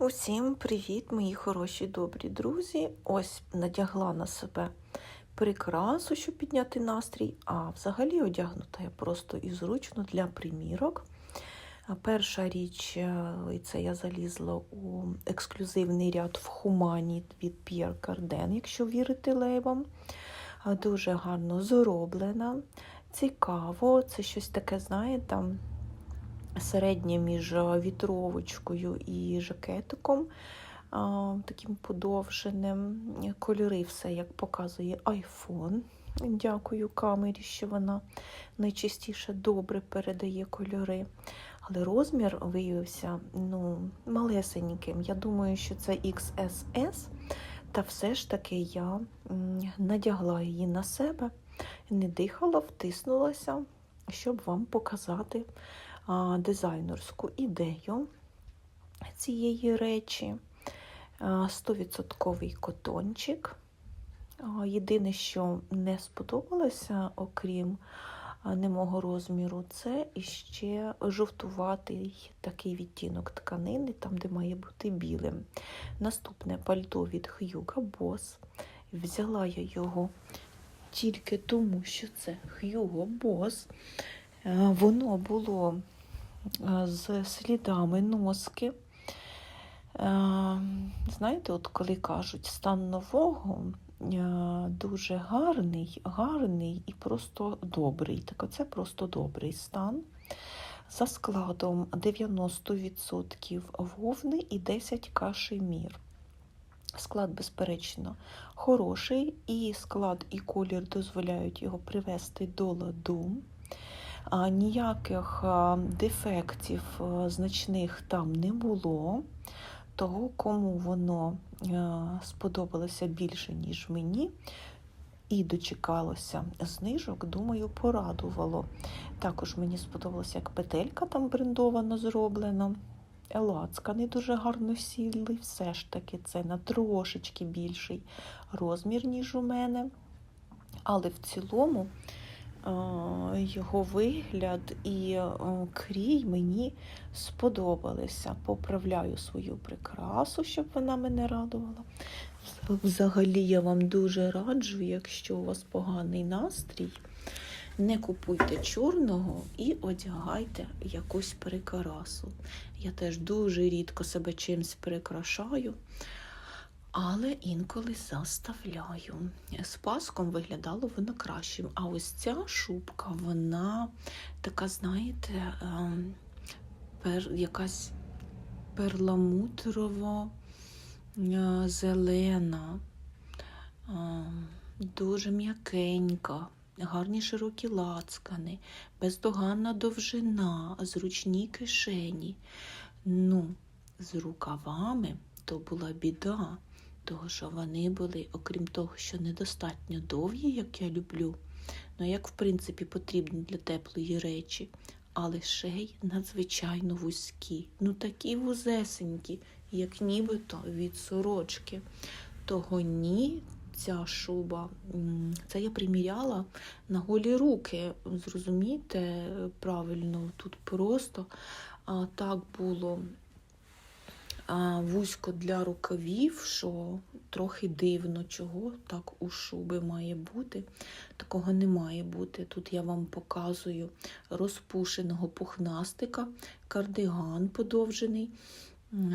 Усім привіт, мої хороші добрі друзі. Ось надягла на себе прикрасу, щоб підняти настрій, а взагалі одягнута я просто і зручно для примірок. Перша річ, е, це я залізла у ексклюзивний ряд в Хумані від Pierre Cardin, якщо вірити лейбам. Дуже гарно зроблена. Цікаво, це щось таке, знаєте, середнє між вітровочкою і жакетиком, таким подовженим. Кольори все, як показує iPhone. Дякую камері, що вона найчастіше добре передає кольори. Але розмір виявився ну, малесеньким. Я думаю, що це XSS, та все ж таки я надягла її на себе, не дихала, втиснулася, щоб вам показати дизайнерську ідею цієї речі. 100% котончик. Єдине, що не сподобалося, окрім немого розміру, це іще жовтуватий такий відтінок тканини, там, де має бути білим. Наступне пальто від Hugo Boss. Взяла я його тільки тому, що це Boss. Е, Воно було з слідами носки. Е, Знаєте, от коли кажуть, стан нового е, дуже гарний, гарний і просто добрий. Так оце просто добрий стан. За складом 90% вовни і 10 кашемір. Склад, безперечно, хороший, і склад, і колір дозволяють його привести до ладу. Ніяких дефектів значних там не було. Того, кому воно сподобалося більше, ніж мені, і дочекалося знижок, думаю, порадувало. Також мені сподобалося, як петелька там брендовано зроблена. Лацка не дуже гарно сіли, все ж таки це на трошечки більший розмір, ніж у мене. Але в цілому е, його вигляд і е, крій мені сподобалися. Поправляю свою прикрасу, щоб вона мене радувала. Взагалі я вам дуже раджу, якщо у вас поганий настрій, не купуйте чорного і одягайте якусь прикрасу. Я теж дуже рідко себе чимось прикрашаю, але інколи заставляю. З паском виглядало воно кращим. А ось ця шубка, вона така, знаєте, ем, пер, якась перламутрово е, зелена, ем, дуже м'якенька гарні широкі лацкани, бездоганна довжина, зручні кишені. Ну, з рукавами то була біда, того що вони були, окрім того, що недостатньо довгі, як я люблю, ну як в принципі потрібно для теплої речі, але ще й надзвичайно вузькі, ну такі вузесенькі, як нібито від сорочки. Того ні, ця шуба, це я приміряла на голі руки. Зрозумійте правильно, тут просто а, так було вузько для рукавів, що трохи дивно, чого так у шуби має бути. Такого не має бути. Тут я вам показую розпушеного пухнастика, кардиган подовжений.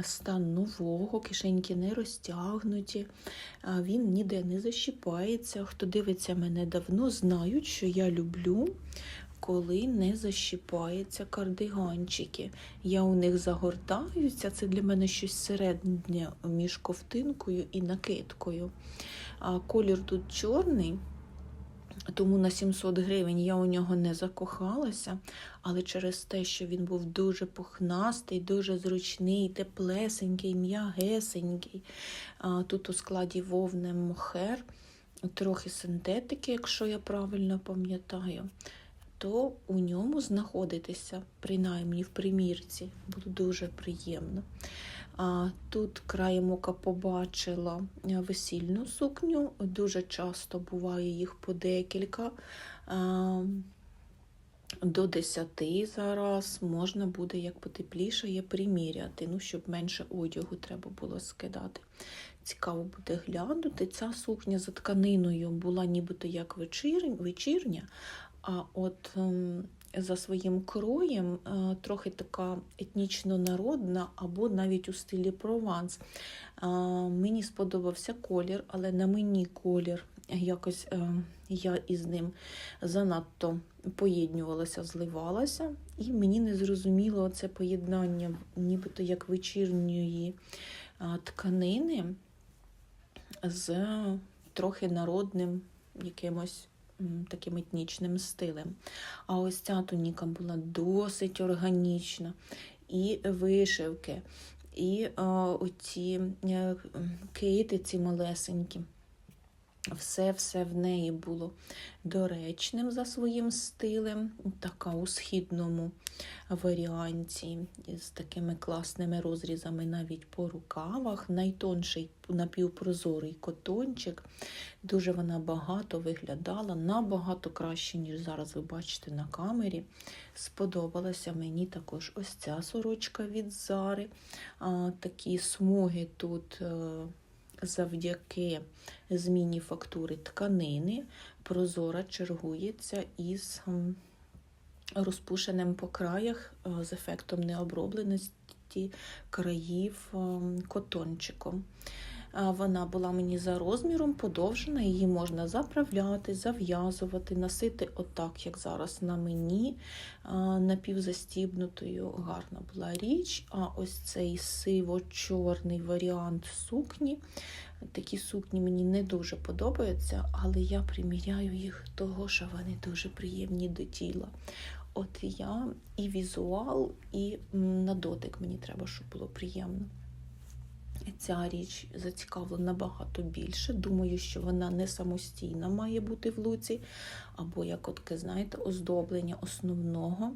Стан нового, кишеньки не розтягнуті, він ніде не защіпається. Хто дивиться мене давно, знають, що я люблю, коли не защіпаються кардиганчики. Я у них загортаюся, це для мене щось середнє між ковтинкою і накидкою. А колір тут чорний. Тому на 700 гривень я у нього не закохалася, але через те, що він був дуже пухнастий, дуже зручний, теплесенький, м'ягесенький. Тут у складі вовне мохер, трохи синтетики, якщо я правильно пам'ятаю, то у ньому знаходитися, принаймні в примірці, буде дуже приємно. Тут краєм ока побачила е, весільну сукню. Дуже часто буває їх по декілька. До 10 зараз можна буде, як потеплішає, приміряти, ну, щоб менше одягу треба було скидати. Цікаво буде глянути. Ця сукня за тканиною була нібито як вечірня, а от ем, за своїм кроєм е, трохи така етнічно-народна або навіть у стилі Прованс. Е, Мені сподобався колір, але на мені колір якось е, я із ним занадто поєднювалася, зливалася, і мені не зрозуміло це поєднання, нібито як вечірньої тканини з трохи народним якимось таким етнічним стилем. А ось ця туніка була досить органічна. І вишивки, і е, оці е, кити, ці малесенькі. Все-все в неї було доречним за своїм стилем, така у східному варіанті, з такими класними розрізами навіть по рукавах. Найтонший напівпрозорий котончик. Дуже вона багато виглядала, набагато краще, ніж зараз ви бачите на камері. Сподобалася мені також ось ця сорочка від Зари. Такі смуги тут. Завдяки зміні фактури тканини прозора чергується із розпушеним по краях е, з ефектом необробленості країв котончиком. Вона була мені за розміром подовжена, її можна заправляти, зав'язувати, носити отак, як зараз на мені, напівзастібнутою. Гарна була річ. А ось цей сиво-чорний варіант сукні. Такі сукні мені не дуже подобаються, але я приміряю їх того, що вони дуже приємні до тіла. От я і візуал, і на дотик мені треба, щоб було приємно. Ця річ зацікавлена набагато більше. Думаю, що вона не самостійна має бути в луці, або як от знаєте, оздоблення основного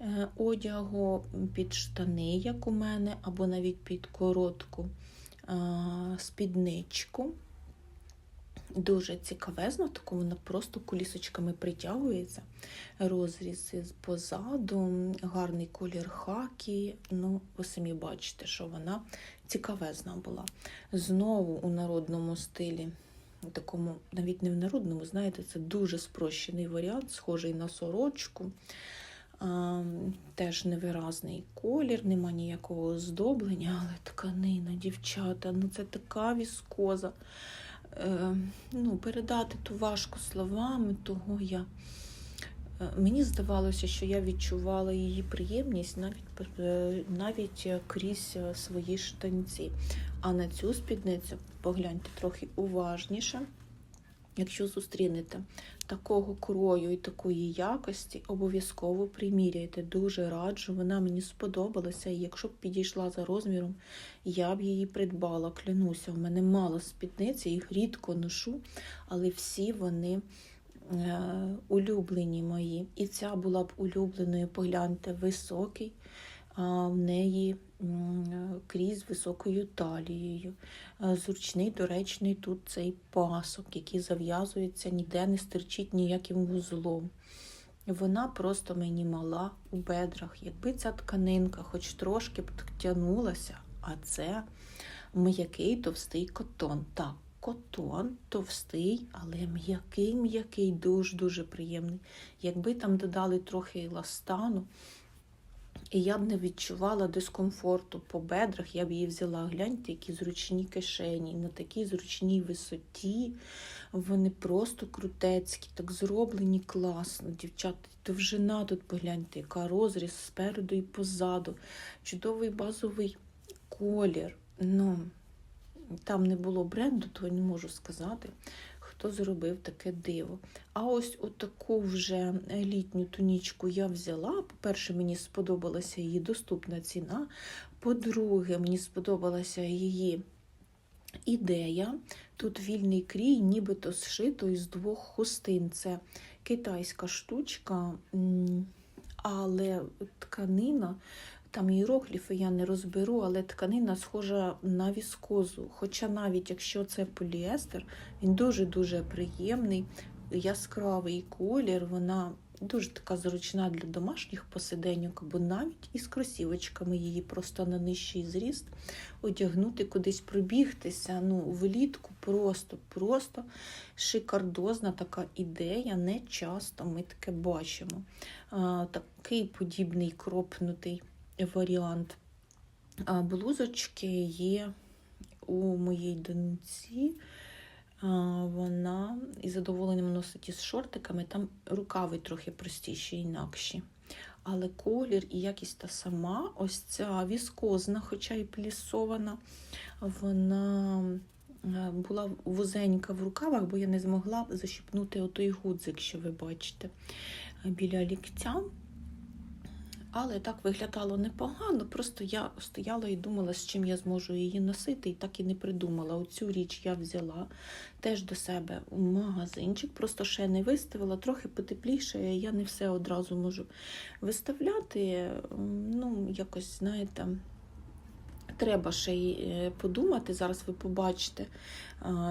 е, одягу під штани, як у мене, або навіть під коротку спідничку. Дуже цікавезно, таку вона просто кулісочками притягується. Розрізи позаду, гарний колір хакі. Ну, ви самі бачите, що вона цікавезна була. Знову у народному стилі, такому, навіть не в народному, знаєте, це дуже спрощений варіант, схожий на сорочку. А, теж невиразний колір, нема ніякого оздоблення, але тканина, дівчата, ну це така віскоза. Е, ну, передати ту важку словами, того я. е, Мені здавалося, що я відчувала її приємність навіть, е, навіть крізь свої штанці. А на цю спідницю погляньте трохи уважніше. Якщо зустрінете такого крою і такої якості, обов'язково приміряйте. Дуже раджу, вона мені сподобалася. І якщо б підійшла за розміром, я б її придбала. Клянуся, в мене мало спідниць, я їх рідко ношу, але всі вони е, улюблені мої. І ця була б улюбленою, погляньте, високий, а в неї крізь високою талією. Е, Зручний, доречний тут цей пасок, який зав'язується, ніде не стирчить ніяким вузлом. Вона просто мені мала у бедрах. Якби ця тканинка хоч трошки б а це м'який товстий котон. Так, котон товстий, але м'який, м'який, дуже-дуже приємний. Якби там додали трохи еластану, і я б не відчувала дискомфорту по бедрах, я б її взяла. Гляньте, які зручні кишені, на такій зручній висоті. Вони просто крутецькі, так зроблені класно. Дівчата, довжина тут погляньте, яка розріз спереду і позаду. Чудовий базовий колір. Ну, там не було бренду, то не можу сказати, хто зробив таке диво. А ось отаку вже літню тунічку я взяла. По-перше, мені сподобалася її доступна ціна. По-друге, мені сподобалася її ідея. Тут вільний крій, нібито зшито із двох хустин. Це китайська штучка, але тканина. Там іерогліфи я не розберу, але тканина схожа на віскозу. Хоча навіть якщо це поліестер, він дуже-дуже приємний, яскравий колір, вона Дуже така зручна для домашніх посиденьок, або навіть із кросівочками її просто на нижчий зріст одягнути, кудись пробігтися. Ну, влітку просто, просто шикардозна така ідея. Не часто ми таке бачимо. Такий подібний кропнутий варіант. Блузочки є у моїй доньці. Вона із задоволенням носить із шортиками, там рукави трохи простіші, інакші. Але колір і якість та сама, ось ця віскозна, хоча і плісована, вона була вузенька в рукавах, бо я не змогла защіпнути отой гудзик, що ви бачите, біля ліктя. Але так виглядало непогано. Просто я стояла і думала, з чим я зможу її носити, і так і не придумала. Оцю річ я взяла теж до себе у магазинчик, просто ще не виставила, трохи потепліше. Я не все одразу можу виставляти. Ну, якось, знаєте. Треба ще й е, подумати. Зараз ви побачите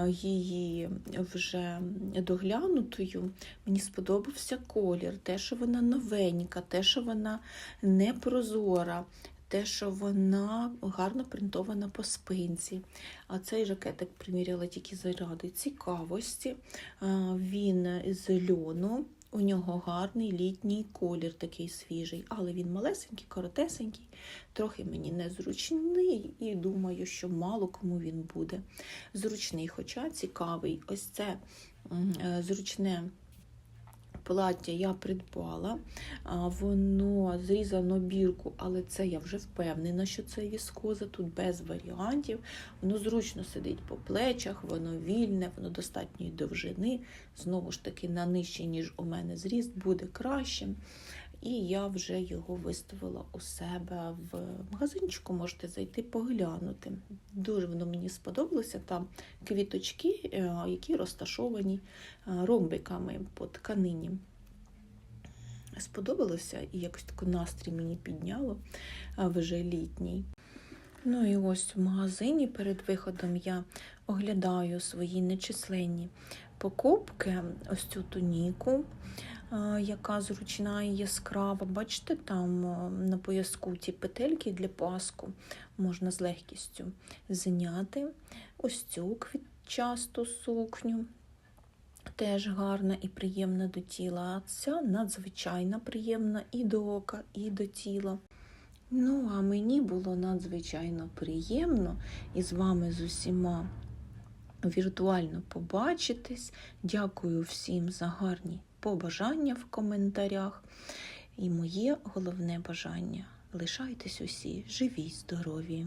її вже доглянутою. Мені сподобався колір, те, що вона новенька, те, що вона не прозора. Те, що вона гарно принтована по спинці. А цей жакетик приміряла тільки заради цікавості. Він з льону, у нього гарний літній колір, такий свіжий, але він малесенький, коротесенький, трохи мені незручний, і думаю, що мало кому він буде зручний, хоча цікавий. Ось це е, зручне. Плаття я придбала, воно зрізано бірку, але це я вже впевнена, що це віскоза, тут без варіантів. Воно зручно сидить по плечах, воно вільне, воно достатньої довжини. Знову ж таки, на нижче, ніж у мене зріст, буде кращим. І я вже його виставила у себе в магазинчику, можете зайти поглянути. Дуже воно мені сподобалося. Там квіточки, е, які розташовані е, ромбиками по тканині. Сподобалося і якось такий настрій мені підняло вже літній. Ну і ось в магазині перед виходом я оглядаю свої нечисленні покупки, ось цю туніку яка зручна і яскрава. Бачите, там на пояску ті петельки для паску можна з легкістю зняти. Ось цю квітчасту сукню. Теж гарна і приємна до тіла. А ця надзвичайно приємна і до ока, і до тіла. Ну, а мені було надзвичайно приємно із вами з усіма віртуально побачитись. Дякую всім за гарні побажання в коментарях. І моє головне бажання лишайтесь усі живі, здорові.